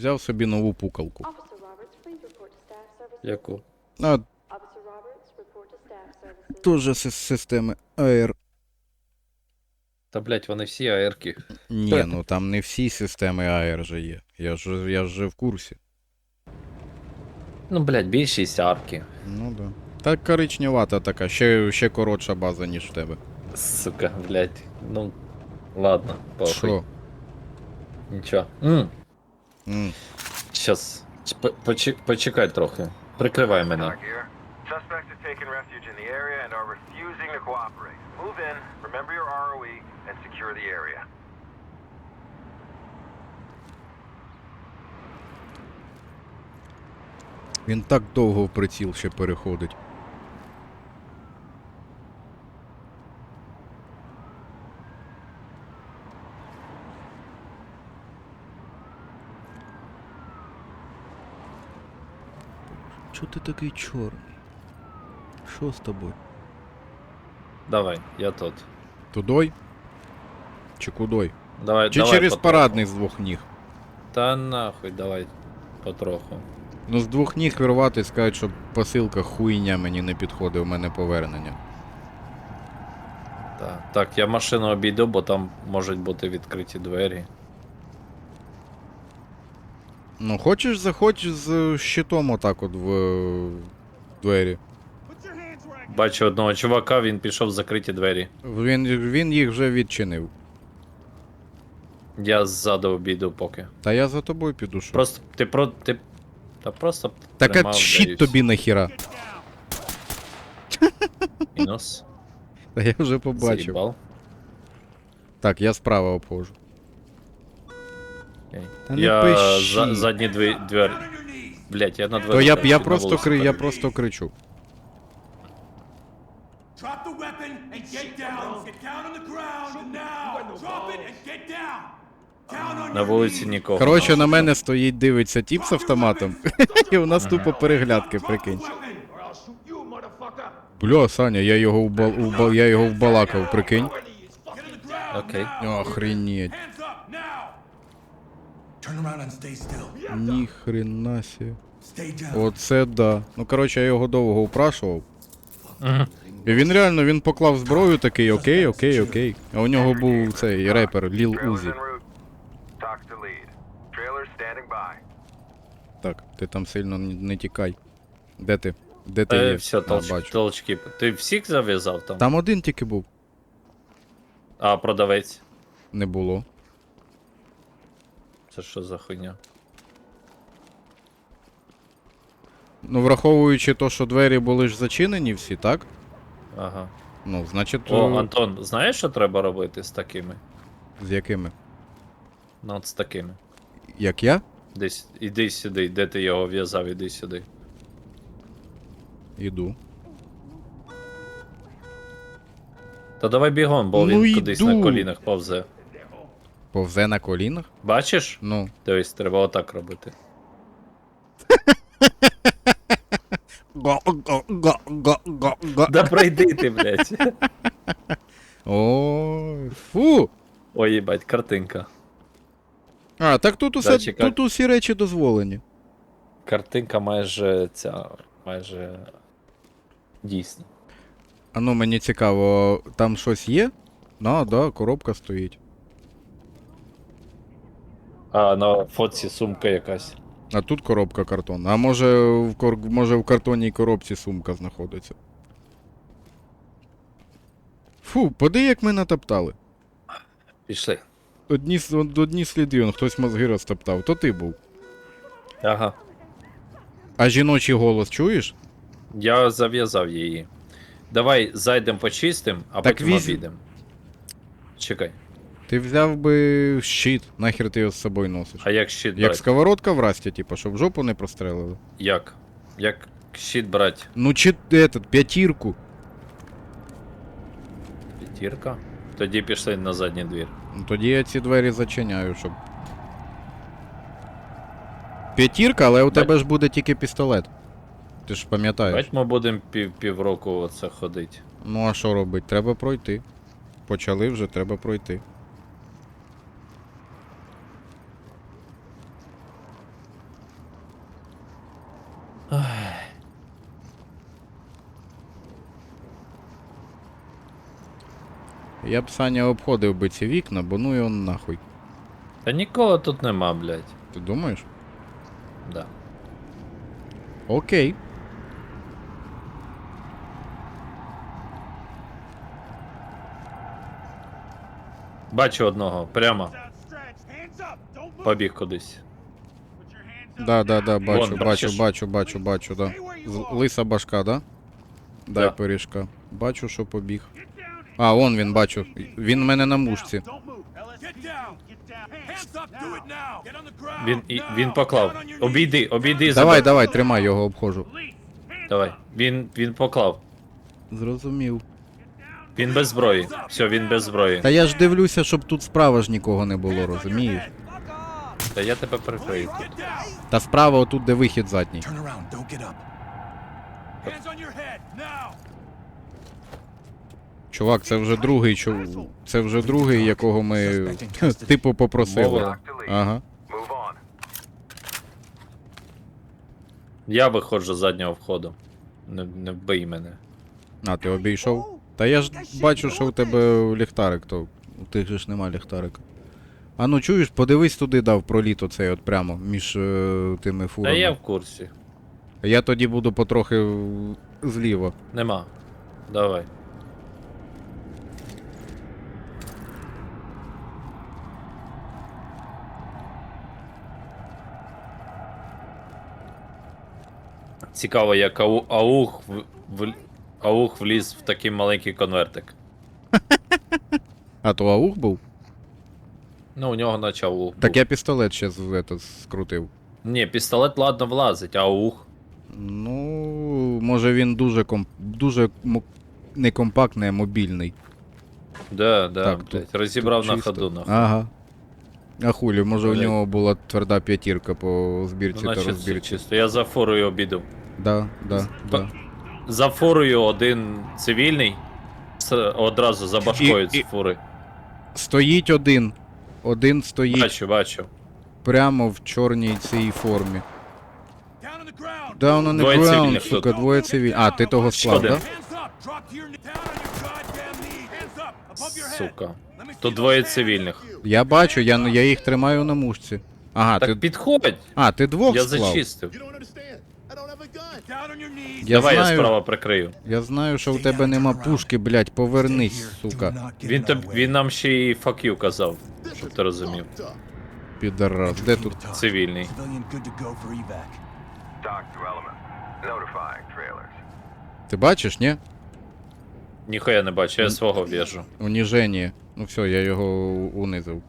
Взяв собі нову пукалку. Яку? А, теж з системи АР. Та блять, вони всі аерки. Ні, ну там не всі системи АР же є. Я ж я ж в курсі. Ну, блять, більшість арки. Ну да. Та коричневата така, ще, ще коротша база, ніж в тебе. Сука, блять. Ну, ладно, похуй. Що? Нічого. М, М. Щас. Почек- Почекай трохи. Прикривай мене. Back here. Suspects have taken refuge in the area and are refusing to cooperate. Move in, remember your ROE, and secure the area. Він так довго в приціл ще переходить. Чого ти такий чорний? Що з тобою? Давай, я тут. Тудой? Чи кудой? Давай, Чи давай через потроху. парадний з двох ніг? Та нахуй, давай. Потроху. Ну з двох ніг вирвати, скажуть, що посилка хуйня мені не підходить, у мене повернення. Так, так, я машину обійду, бо там можуть бути відкриті двері. Ну, хочеш, заходь з щитом отак от в е, двері. Бачу одного чувака, він пішов в закриті двері. Він, він їх вже відчинив. Я ззаду обійду поки. Та я за тобою піду. Що? Просто ти про. ти. Та просто. Так а тримав, щит даюсь. тобі нахіра. Мінус. Та я вже побачив. Заїбал. Так, я справа обходжу. Та не Я пиши. за, задні дві, двері. Блять, я на двері. То я, я просто кри, я просто кричу. Drop the weapon and get down. Get down on the ground now. Drop it and get down. Down На вулиці нікого. Коротше, на мене стоїть, дивиться тіп з автоматом. І у нас тупо переглядки, прикинь. Бля, Саня, я його вбал, вбал, я його вбалакав, прикинь. Окей. Охренеть. Hands up now. Turn around and stay still. Ніхрена сі. Оце да. Ну коротше, я його довго упрашував. І він реально він поклав зброю такий, окей, окей, окей. А у нього був цей репер Ліл Узі. Так, ти там сильно не, не тікай. Де ти? Де ти Е, є? все, А, толч, бачу. толчки. Ти всіх зав'язав там? Там один тільки був. А, продавець. Не було. Це що за хуйня? Ну, враховуючи то, що двері були ж зачинені всі, так? Ага. Ну, значить, О, е, Антон, знаєш, що треба робити з такими? з якими? Ну, от з такими. Як я? Десь, іди сюди, де ти його в'язав, іди сюди. Іду. Та давай бігом, бо Ну, він кудись йду. на колінах повзе. Повзе на колінах? Бачиш? Ну. Дивись, треба отак робити. Га-га-га-га-га. Да пройди ти, блядь. Ой, фу. Ой, їбать, картинка. А, так тут усе, Да, чекай. тут усі речі дозволені. Картинка майже ця. майже. Дійсна. А ну мені цікаво, там щось є? Ну, да, коробка стоїть. А на фотці сумка якась. А тут коробка картонна. А може в, кор... може в картонній коробці сумка знаходиться. Фу, поди, як ми натоптали. Пішли. Одні, одні сліди, он хтось мозги розтоптав, то ти був. Ага. А жіночий голос чуєш? Я зав'язав її. Давай зайдем почистим, а Так потім візь- обійдем. Чекай. Ти взяв би щит, нахер ти його з собою носиш. А як щит Як сковородка в расті, типу, щоб жопу не прострелили. Як? Як щит брать? Ну чи этот, п'ятірку. П'ятірка? Тоді пішли на задній двір. Ну тоді я ці двері зачиняю, щоб. П'ятірка, але у Бать- тебе ж буде тільки пістолет. Ти ж пам'ятаєш. Бать ми будемо пів, півроку оце ходити. Ну а що робить? Треба пройти. Почали вже, треба пройти. Я б Саня обходив би ці вікна, бо ну його нахуй. Та нікого тут нема, блядь. Ти думаєш? Да. Окей. Бачу одного, прямо побіг кудись. Put your hands up. Да, да, да, бачу, Вон, бачу, бачиш? бачу, бачу, бачу, да. З- Лиса башка, да? Дай Да. пиріжка. Бачу, що побіг. А, он він бачу. Він в мене на мушці. Він, і, він поклав. Обійди, обійди. Давай, забери. давай, тримай, його обходжу. Давай. Він, він поклав. Зрозумів. Він без зброї. Все, він без зброї. Та я ж дивлюся, щоб тут справа ж нікого не було, розумієш? Та я тебе прикрию. Та справа отут, де вихід задній. Turn around, don't get up. Hands on your head. Now. Чувак, це вже другий, чу... це вже другий, якого ми типу попросили. Ага. Move on. Я виходжу з заднього входу. Не, не вбий мене. А, ти обійшов? Та я ж бачу, що у тебе ліхтарик, то у тих же ж нема ліхтарика. А ну чуєш, подивись туди дав проліт оцей от прямо між е, тими Та фурами. я в курсі. Я тоді буду потрохи в- зліва. Нема. Давай. Цікаво, як ау, аух, в, в, аух вліз в такий маленький конвертик. А то аух був? Ну, у нього наче аух. Так був. я пістолет ще з, ето, скрутив. Ні, пістолет ладно влазить, а аух. Ну, може він дуже комп... дуже мо- не компактний, а мобільний. Да, да, Так, блядь, тут- розібрав тут на чисто. ходу. нахуй. Ага. А хулі, може у Блядь. нього була тверда п'ятірка по збірці Ну, та Значить, розбірці. чисто. Я за фурою обіду. Да, да, да. За фурою один цивільний. с- Одразу за башкою І- і- з фури. Стоїть один. Один стоїть Бачу, бачу. прямо в чорній цій формі. Down on the Двоє ground, цивільних сука, тут. двоє цивільних. А, ти того склав, Один. head. Сука. Тут двоє цивільних. Я бачу, я, я їх тримаю на мушці. Ага, Так ти. підходь! А, ти двох Я склав. зачистив. You don't understand. Я Давай я знаю, справа прикрию. я знаю, що в тебе нема пушки, блядь, повернись, сука. Він, тоб, він нам ще й fuck you казав, щоб ти розумів. Підарас, де тут? Цивільний. Good to element. Notifying trailers. Ти бачиш, ні? Ніхуя не бачу, я свого в'яжу. Уніження. Ну все, я його унизив.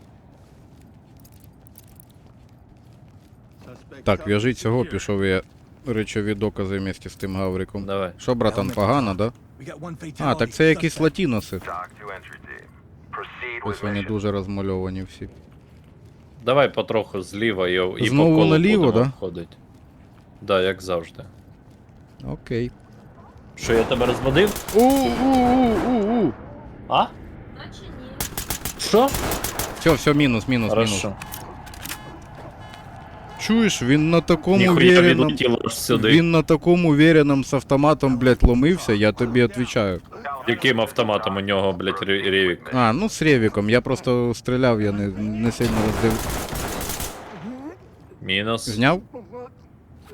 Так, в'яжіть цього, пішов я речові докази вместе з тим гавриком. Давай. Що, братан, погано, да? А, так це якісь латіноси. Ось вони дуже розмальовані всі. Давай потроху зліва і, і Знову по колу наліво, будемо да? входити. Да, як завжди. Окей. Що, я тебе розбудив? У-у-у-у-у. А? Що? Все, все, мінус, мінус, мінус. Хорошо. Чуєш, він на такому сюди. Він на такому уверенном з автоматом, блядь, ломився, я тобі відповідаю. Яким автоматом у нього, блядь, ревік? А, ну з Ревіком, я просто стріляв, я не, не сильно роздив. Мінус. Зняв?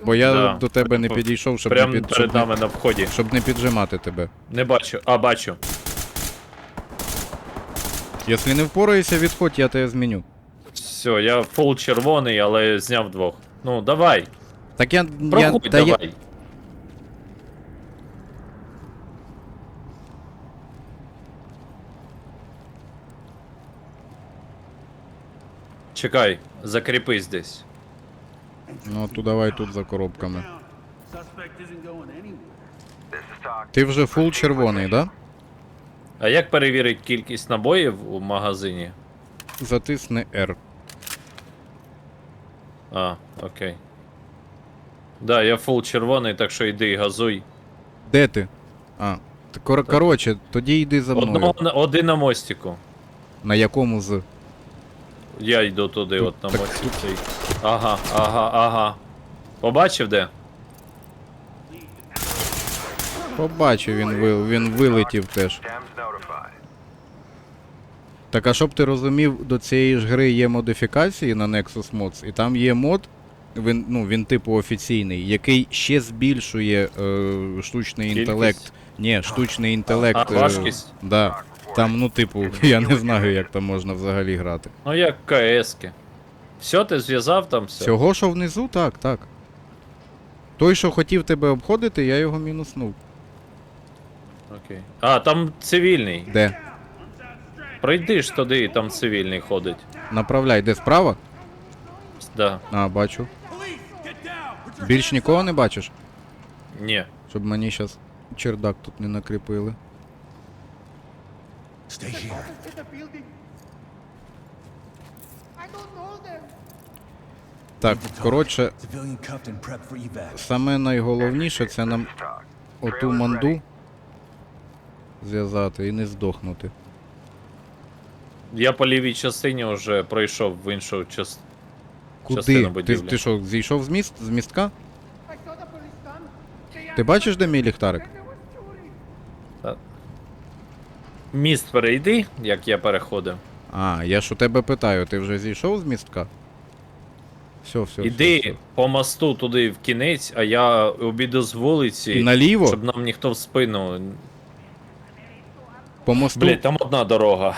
Бо я Да. до тебе не підійшов, щоб Прямо не, під, перед щоб, не, нами на вході. щоб не піджимати тебе. Не бачу. А, бачу. Якщо не впораєшся, відходь, я тебе зміню. Все, я фул червоний, але зняв двох. Ну, давай. Так я. я Проходь, та я, давай. Чекай, закріпись десь. ну то давай тут за коробками. Ти вже фул червоний, да? А як перевірити кількість набоїв у магазині? Затисни R. А, окей. Да, я фул червоний, так що йди газуй. Де ти? А. Кор- коротше, тоді йди за мною. Одного, на- один на мостику. На якому з. Я йду туди, от на цей. Ага, ага, ага. Побачив де? Побачив, він, ви, він вилетів теж. Так а щоб ти розумів, до цієї ж гри є модифікації на Nexus Mods, і там є мод, він, ну, він типу офіційний, який ще збільшує е, штучний Кількість? інтелект. Ні, штучний інтелект. А, е, важкість? да. Там, ну, типу, я не знаю, як там можна взагалі грати. Ну як КСки. Все, ти зв'язав там все? Всього, що внизу, так, так. Той, що хотів тебе обходити, я його мінуснув. Окей. А, там цивільний. Де? Пройди ж туди, там цивільний ходить. Направляй, де справа? Да. А, бачу. Більш нікого не бачиш? Ні. Щоб мені щас чердак тут не накріпили. Stay here. Так, коротше, саме найголовніше це нам оту манду зв'язати і не здохнути. Я по лівій частині вже пройшов в іншу частину. Куди? Ти, будівлі. ти що, зійшов з міст? З містка? Ти бачиш, де мій ліхтарик? Міст перейди, як я переходив. А, я ж у тебе питаю, ти вже зійшов з містка? Все, все. Іди все, по мосту туди в кінець, а я обійду з вулиці, Наліво? щоб нам ніхто в спину. По мосту. Блять, там одна дорога.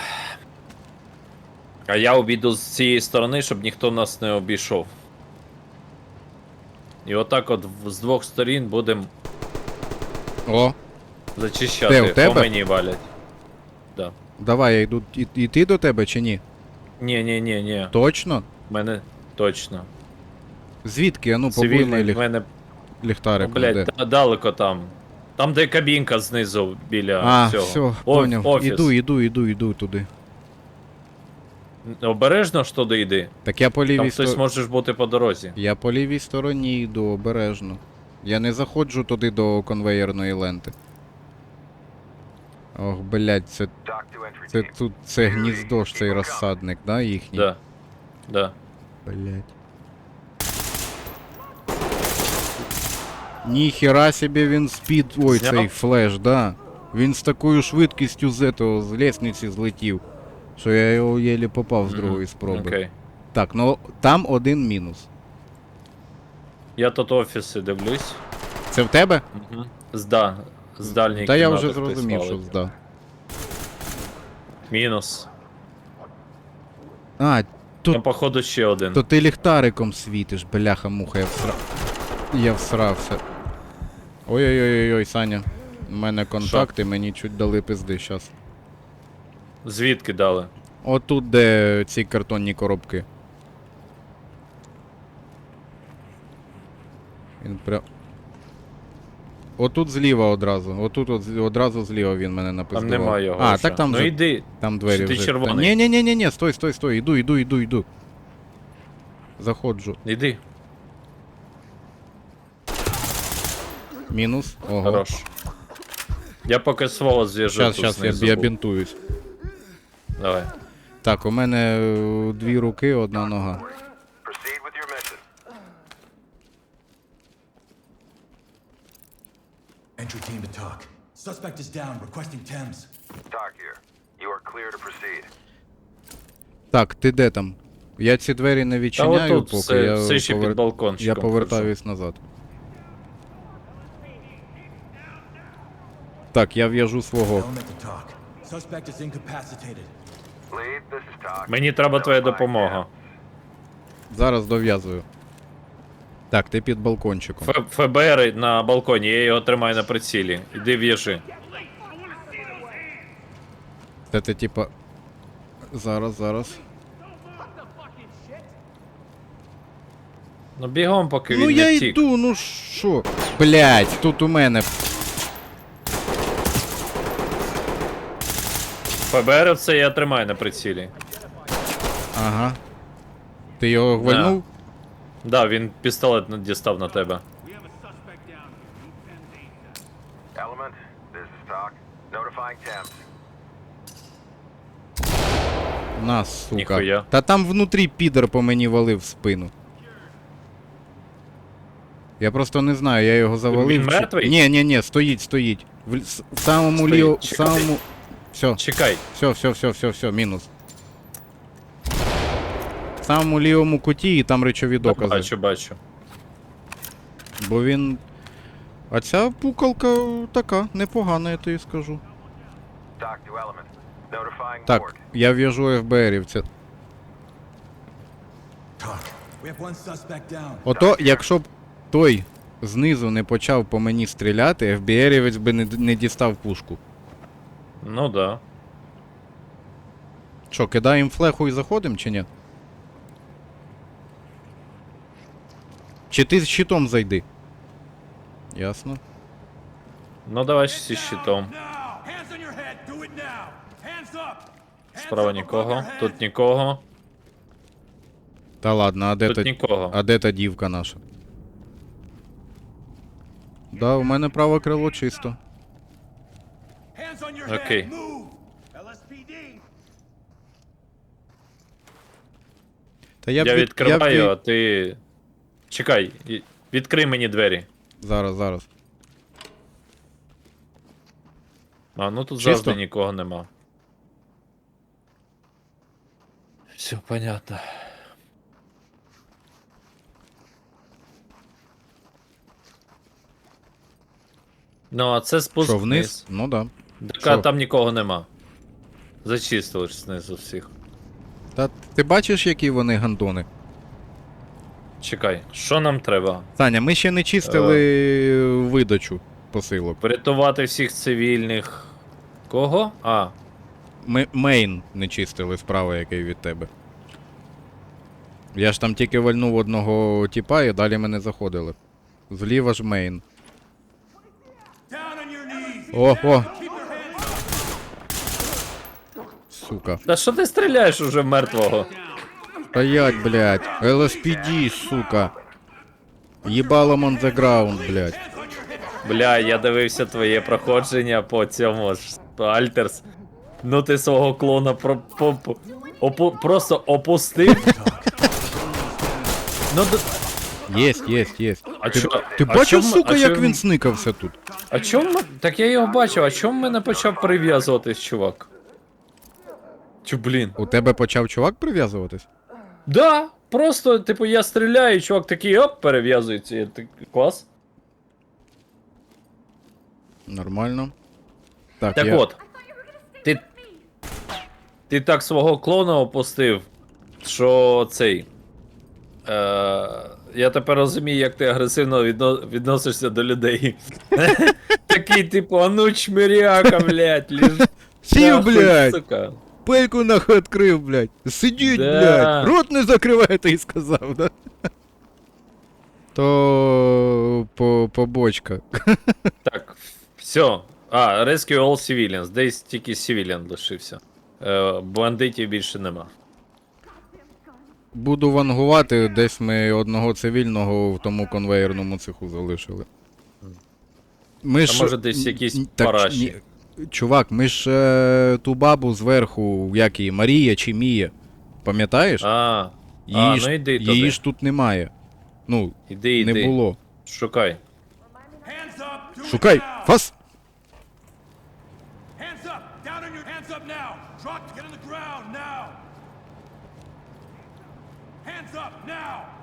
А я обійду з цієї сторони, щоб ніхто нас не обійшов. І отак от з двох сторін будемо О, зачищати. Де, у тебе? По мені валять. Да. давай, я йду. І, іти до тебе чи ні? Ні, ні, ні, ні. Точно? Мене точно. Звідки? А ну, побуй Цивільний мій в ліх... мене, ліхтарик. ну, де? блять, та- далеко там. Там, де кабінка знизу біля А, цього. все, О- поняв. Офіс. Іду, іду, іду, іду туди. Обережно ж туди йди. Так я по Там лівій хтось стороні. може ж бути по дорозі. Я по лівій стороні йду, обережно. Я не заходжу туди до конвеєрної ленти. Ох, блядь, це, це тут це гніздо ж цей розсадник, да, їхній? Да. Да. Блядь. Ніхіра собі він спід. Ой, Зняв? цей флеш, да. Він з такою швидкістю з этого, з лестниці злетів, що я його єлі попав з другої спроби. Окей. Так, ну там один мінус. Я тут офіси дивлюсь. Це в тебе? Угу. Зда. З дальньої Та я кімнати вже хтось зрозумів, що валить. здав. Мінус. А, Тут- Там, походу, ще один. то ти ліхтариком світиш, бляха муха, я всра... Я всрався. Ой-ой-ой, Саня. У мене контакти, мені чуть дали пизди щас. Звідки дали? Отут, де ці картонні коробки. Він прям. Отут зліва одразу. Отут от, одразу зліва він мене Там напиздував. нема його. А, ще. так там ну же, йди. там двері Чи ти вже. червоний? Ні, ні, ні, ні, ні, стой, стой, стой, іду, іду, іду, іду. Заходжу. Йди. Мінус. Ого. Хорош. Я поки свого зв'яжу. Щас, тут щас, я, знизу я був. бінтуюсь. Давай. Так, у мене е, дві руки, одна нога. Proceed with your mission. Entry team to talk. Suspect is down, requesting Thames. Talk here. You are clear to proceed. Так, ти де там? Я ці двері не відчиняю, отут поки все- я, все ще під балкончиком я повертаюсь назад. Так, я в'яжу свого. Element to talk. Suspect is incapacitated. Мені треба твоя допомога. Зараз дов'язую. Так, ти під балкончиком. Ф- ФБР на балконі, я його тримаю на прицілі. Іди в'яжи. Це ти типа. Зараз, зараз. Ну бігом, поки ну він я не втік. йду, ну що? Блять, тут у мене. ФБР це я тримаю на прицілі. Ага. Ти його гвальнув? Да, він пістолет дістав на тебе. Element, this is talk. Notifying Thames. На, сука. Ніхуя. Та там внутрі підер по мені валив в спину. Я просто не знаю, я його завалив. Він мертвий? Ні, ні, ні, стоїть, стоїть. В, л- с- в самому Стоїть, ліво. В чекай. самому. Все, Чекай. все, все, все, все, все, мінус. В самому лівому куті і там речові докази. Бачу, бачу. Бо він. А ця пукалка така, непогана, я тобі скажу. Так, я в'яжу ФБРівця. Ото, якщо б той знизу не почав по мені стріляти, ФБРівець би не, не дістав пушку. Ну да. Що, кидаємо флеху і заходимо чи ні? Чи ти з щитом зайди? Ясно. Ну давай зі щитом. Справа нікого. Тут нікого. Та ладно, а де Тут та, нікого. а де та дівка наша? Да, у мене праве крило чисто. Окей. LSPD! Та я, б Я від- відкриваю, б а ти. Чекай, і- відкрий мені двері. Зараз, зараз. А, ну тут Чисто? завжди нікого нема. Все понятно. Ну, а це спуск Що, вниз? Ну да. Так, Що? там нікого нема. Зачистили ж знизу всіх. Та ти бачиш, які вони гандони? Чекай, що нам треба? Саня, ми ще не чистили Е. видачу посилок. Врятувати всіх цивільних. Кого? А, Ми мейн не чистили справа, який від тебе. Я ж там тільки вальнув одного тіпа і далі мене заходили. Зліва ж мейн. О, о, Keep your hands сука. Та що ти стріляєш уже в мертвого? Стоять, блядь. LSPD, сука. Єбалом on the ground, блядь. Бля, я дивився твоє проходження по цьому ж Альтерс. Ну ти свого клона про, по, по, опу, просто опустив. ну, д- Єсть, єсть, єсть. а чо, ти а бачив, чому- сука, а як він сникався тут? А чому? Так я його бачив, а чому мене почав прив'язуватись, чувак? Чу, блін. У тебе почав чувак прив'язуватись? Да, просто, типу, я стріляю, і чувак такий оп, перев'язується. Я так, клас. Нормально. Так, Так я... от. Ти. Ти так свого клона опустив, що цей. Е, я тепер розумію, як ти агресивно відно, відносишся до людей. Такий, типу, а ну чмиряка, блядь, ліж. Сів, нахуй, блядь! сука. Пельку нахуй відкрив, блядь. Сидіть, Да. блядь. Рот не закривай, ти сказав, да? То по побочка. Так, все. А, Rescue All Civilians. Десь тільки civilian лишився. Е, бандитів більше нема. Буду вангувати, десь ми одного цивільного в тому конвейерному цеху залишили. Ми А може десь якісь так, параші. ні, Чувак, ми ж е, ту бабу зверху, як її, Марія чи Мія. Пам'ятаєш? А, її а, ж, ну йди її ж тут немає. Ну, Іди, іди. не було. Шукай. Шукай! Фас! Hands up! Down on your hands up now! Drop, get on the ground now! Hands up now!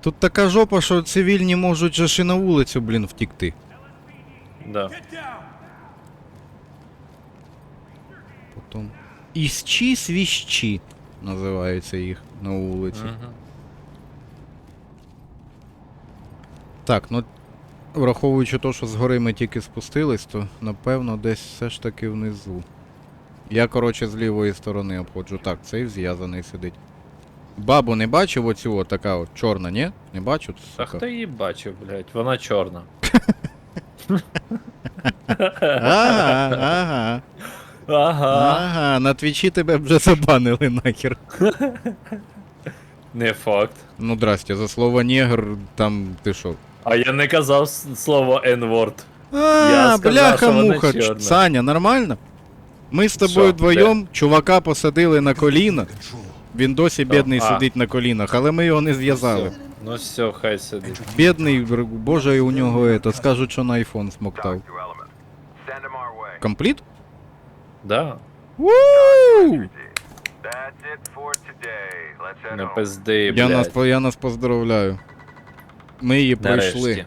Тут така жопа, що цивільні можуть же ж і на вулицю, блін, втікти. Да. Get! Потом. Ісчі свіщі називаються їх на вулиці. Мгм. Так, ну враховуючи те, що згори ми тільки спустились, то напевно десь все ж таки внизу. Я, коротше, з лівої сторони обходжу. Так, цей зв'язаний сидить. Бабу не бачив оцю от така от чорна, ні? Не бачу? Та сука? хто її бачив, блядь? Вона чорна. Ага, ага. Ага. Ага, на твічі тебе вже забанили нахер. Не факт. Ну здрасте, за слово негр там ти що? А я не казав с- слово N-word. А, сказав, бляха що вона муха. чорна. Саня, нормально? Ми з тобою Що, вдвоєм чувака посадили на коліна. Він досі бідний А. сидить на колінах, але ми його не зв'язали. Все. Ну все, хай сидить. Бідний, бр- боже, у нього ето, скажуть, що на айфон смоктав. To element. Send them our way. Компліт? Да. Вуу! That's it for today. Let's head Не home. пизди, Я нас, блядь. по- я нас поздравляю. Ми її пройшли. Нарешті.